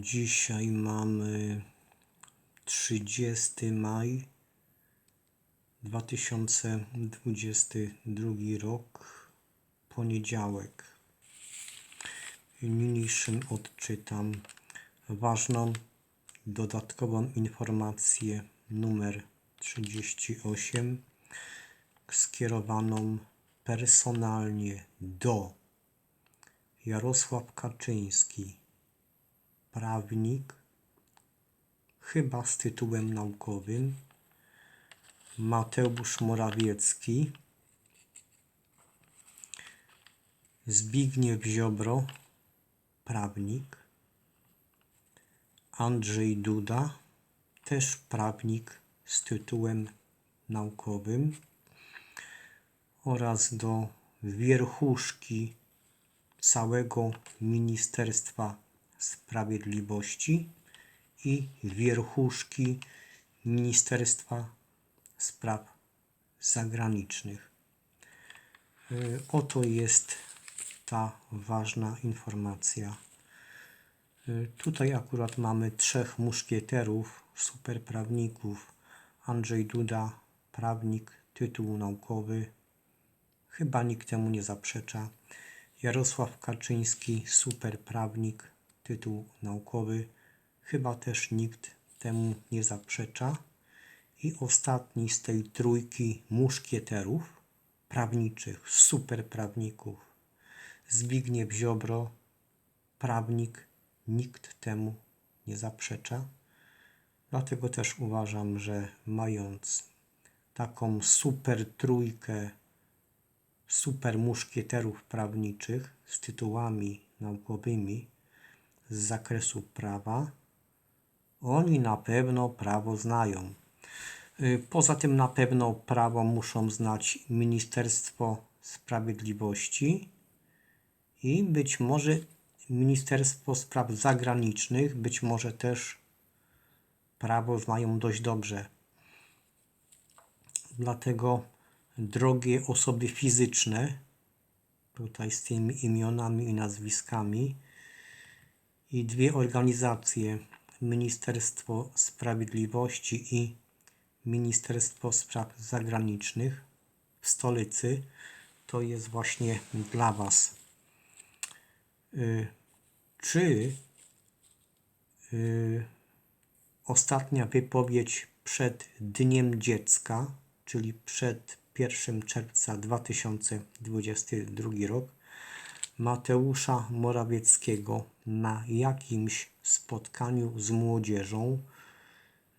Dzisiaj mamy 30 maj 2022 rok, poniedziałek. Niniejszym odczytam ważną dodatkową informację numer 38 skierowaną personalnie do Jarosław Kaczyński, prawnik, chyba z tytułem naukowym, Mateusz Morawiecki, Zbigniew Ziobro, prawnik, Andrzej Duda, też prawnik z tytułem naukowym oraz do wierchuszki całego Ministerstwa Sprawiedliwości i wierchuszki Ministerstwa Spraw Zagranicznych. Y, Oto jest ta ważna informacja. Y, Tutaj akurat mamy trzech muszkieterów, superprawników. Andrzej Duda, prawnik, tytuł naukowy. Chyba nikt temu nie zaprzecza. Jarosław Kaczyński, superprawnik, tytuł naukowy. Chyba też nikt temu nie zaprzecza. I ostatni z tej trójki muszkieterów prawniczych, superprawników. Zbigniew Ziobro, prawnik, nikt temu nie zaprzecza. Dlatego też uważam, że mając taką super trójkę super muszkieterów prawniczych z tytułami naukowymi z zakresu prawa, oni na pewno prawo znają. Y, Poza tym na pewno prawo muszą znać Ministerstwo Sprawiedliwości i być może Ministerstwo Spraw Zagranicznych, być może też prawo znają dość dobrze. Dlatego drogie osoby fizyczne, tutaj z tymi imionami i nazwiskami, i dwie organizacje, Ministerstwo Sprawiedliwości i Ministerstwo Spraw Zagranicznych w stolicy, to jest właśnie dla Was. Y, Czy y, ostatnia wypowiedź przed Dniem Dziecka, czyli przed 1 czerwca 2022 rok, Mateusza Morawieckiego na jakimś spotkaniu z młodzieżą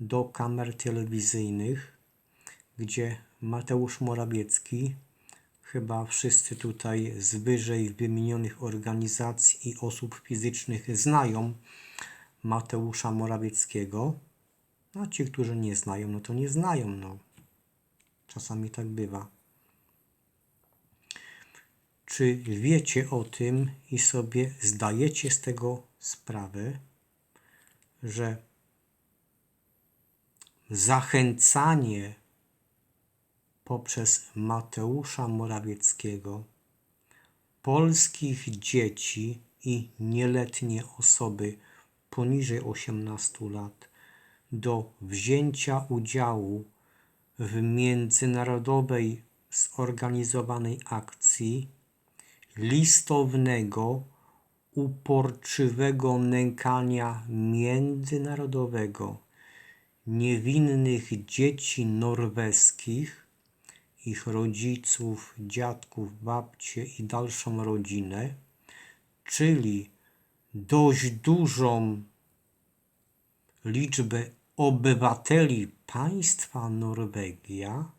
do kamer telewizyjnych, gdzie Mateusz Morawiecki, chyba wszyscy tutaj z wyżej wymienionych organizacji i osób fizycznych znają Mateusza Morawieckiego, a ci, którzy nie znają, no to nie znają, no. Czasami tak bywa. Czy wiecie o tym i sobie zdajecie z tego sprawę, że zachęcanie poprzez Mateusza Morawieckiego polskich dzieci i nieletnie osoby poniżej 18 lat do wzięcia udziału w międzynarodowej zorganizowanej akcji listownego, uporczywego nękania międzynarodowego niewinnych dzieci norweskich, ich rodziców, dziadków, babcie i dalszą rodzinę, czyli dość dużą liczbę obywateli państwa Norwegia,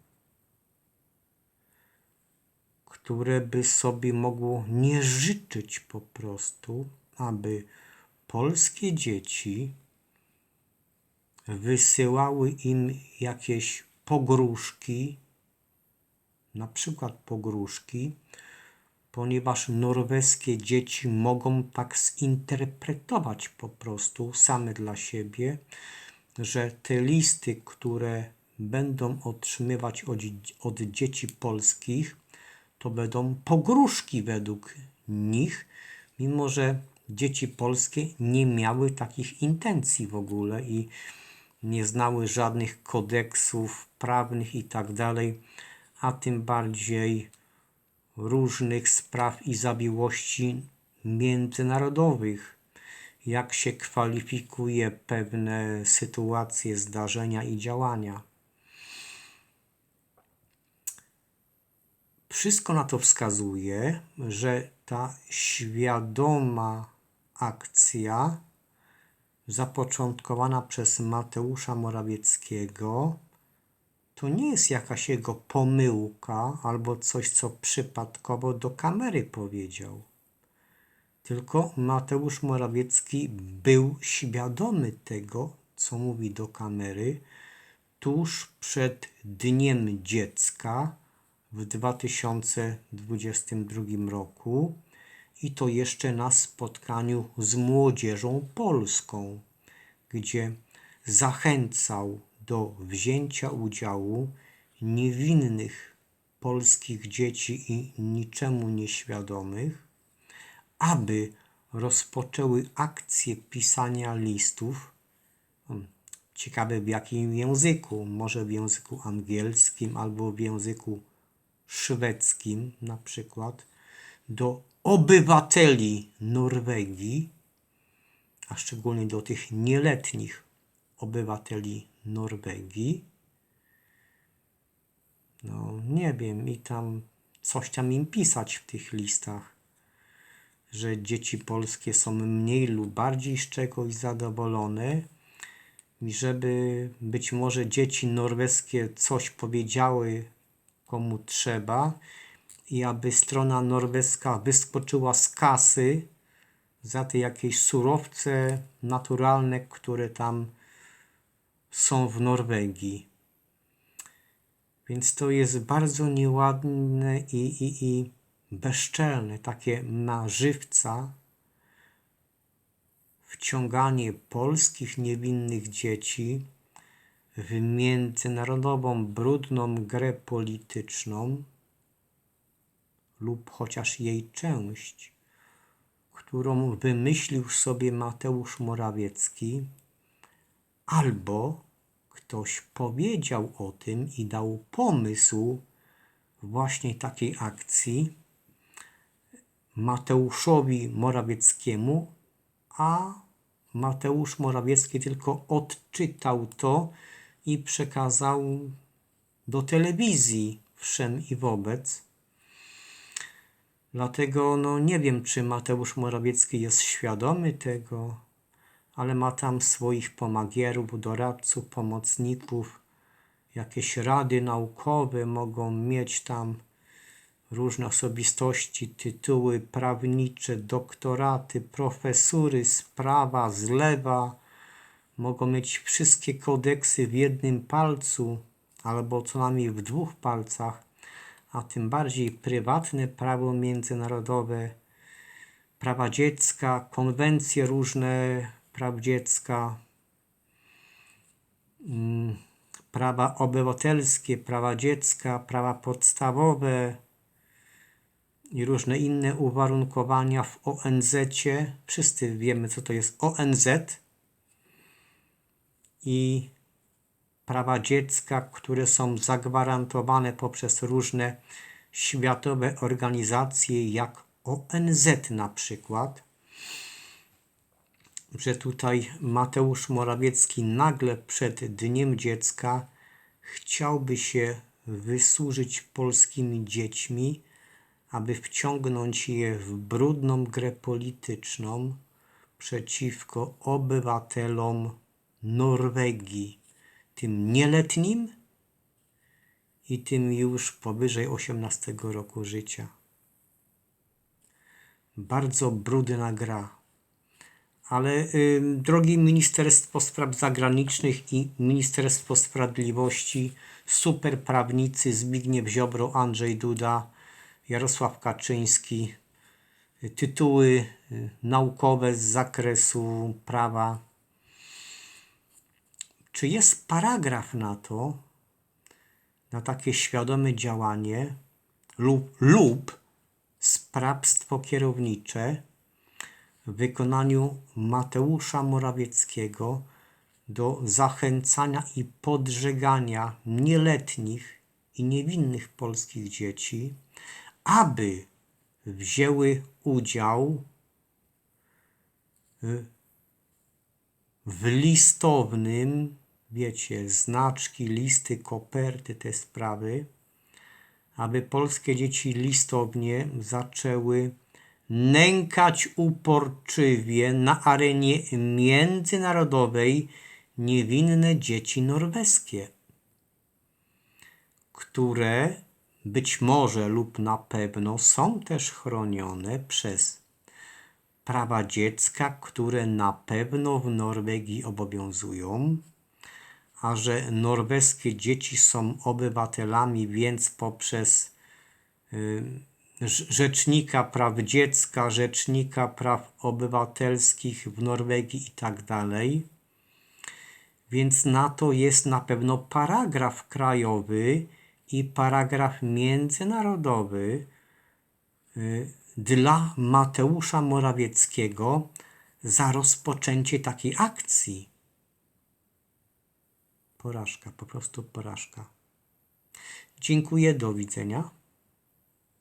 które by sobie mogło nie życzyć po prostu, aby polskie dzieci wysyłały im jakieś pogróżki, na przykład pogróżki, ponieważ norweskie dzieci mogą tak zinterpretować po prostu same dla siebie, że te listy, które będą otrzymywać od, od dzieci polskich, to będą pogróżki według nich, mimo że dzieci polskie nie miały takich intencji w ogóle i nie znały żadnych kodeksów prawnych i tak dalej, a tym bardziej różnych spraw i zawiłości międzynarodowych, jak się kwalifikuje pewne sytuacje, zdarzenia i działania. Wszystko na to wskazuje, że ta świadoma akcja zapoczątkowana przez Mateusza Morawieckiego to nie jest jakaś jego pomyłka albo coś, co przypadkowo do kamery powiedział. Tylko Mateusz Morawiecki był świadomy tego, co mówi do kamery tuż przed Dniem Dziecka w 2022 roku i to jeszcze na spotkaniu z młodzieżą polską, gdzie zachęcał do wzięcia udziału niewinnych polskich dzieci i niczemu nieświadomych, aby rozpoczęły akcję pisania listów. Hmm, Ciekawe w jakim języku, może w języku angielskim albo w języku szwedzkim na przykład, do obywateli Norwegii, a szczególnie do tych nieletnich obywateli Norwegii. No, nie wiem, i tam coś tam im pisać w tych listach, że dzieci polskie są mniej lub bardziej z czegoś zadowolone i żeby być może dzieci norweskie coś powiedziały komu trzeba i aby strona norweska wyskoczyła z kasy za te jakieś surowce naturalne, które tam są w Norwegii. Więc to jest bardzo nieładne i, i, i bezczelne, takie na żywca wciąganie polskich niewinnych dzieci w międzynarodową brudną grę polityczną lub chociaż jej część, którą wymyślił sobie Mateusz Morawiecki, albo ktoś powiedział o tym i dał pomysł właśnie takiej akcji Mateuszowi Morawieckiemu, a Mateusz Morawiecki tylko odczytał to i przekazał do telewizji wszem i wobec. Dlatego no nie wiem, czy Mateusz Morawiecki jest świadomy tego, ale ma tam swoich pomagierów, doradców, pomocników, jakieś rady naukowe mogą mieć tam różne osobistości, tytuły prawnicze, doktoraty, profesury z prawa, z lewa, mogą mieć wszystkie kodeksy w jednym palcu albo co najmniej w dwóch palcach, a tym bardziej prywatne prawo międzynarodowe, prawa dziecka, konwencje różne praw dziecka, mm, prawa obywatelskie, prawa dziecka, prawa podstawowe i różne inne uwarunkowania w ONZ. -cie. Wszyscy wiemy, co to jest ONZ i prawa dziecka, które są zagwarantowane poprzez różne światowe organizacje, jak ONZ na przykład, że tutaj Mateusz Morawiecki nagle przed Dniem Dziecka chciałby się wysłużyć polskimi dziećmi, aby wciągnąć je w brudną grę polityczną przeciwko obywatelom Norwegii, tym nieletnim i tym już powyżej 18 roku życia. Bardzo brudna gra. Ale y, drogi Ministerstwo Spraw Zagranicznych i Ministerstwo Sprawiedliwości, super prawnicy Zbigniew Ziobro, Andrzej Duda, Jarosław Kaczyński, tytuły y, naukowe z zakresu prawa czy jest paragraf na to, na takie świadome działanie lub, lub sprawstwo kierownicze w wykonaniu Mateusza Morawieckiego do zachęcania i podżegania nieletnich i niewinnych polskich dzieci, aby wzięły udział w listownym, wiecie, znaczki, listy, koperty, te sprawy, aby polskie dzieci listownie zaczęły nękać uporczywie na arenie międzynarodowej niewinne dzieci norweskie, które być może lub na pewno są też chronione przez prawa dziecka, które na pewno w Norwegii obowiązują, a że norweskie dzieci są obywatelami, więc poprzez y, Rz- Rzecznika Praw Dziecka, Rzecznika Praw Obywatelskich w Norwegii i tak dalej. Więc na to jest na pewno paragraf krajowy i paragraf międzynarodowy y, dla Mateusza Morawieckiego za rozpoczęcie takiej akcji. Porażka, po prostu porażka. Dziękuję, do widzenia.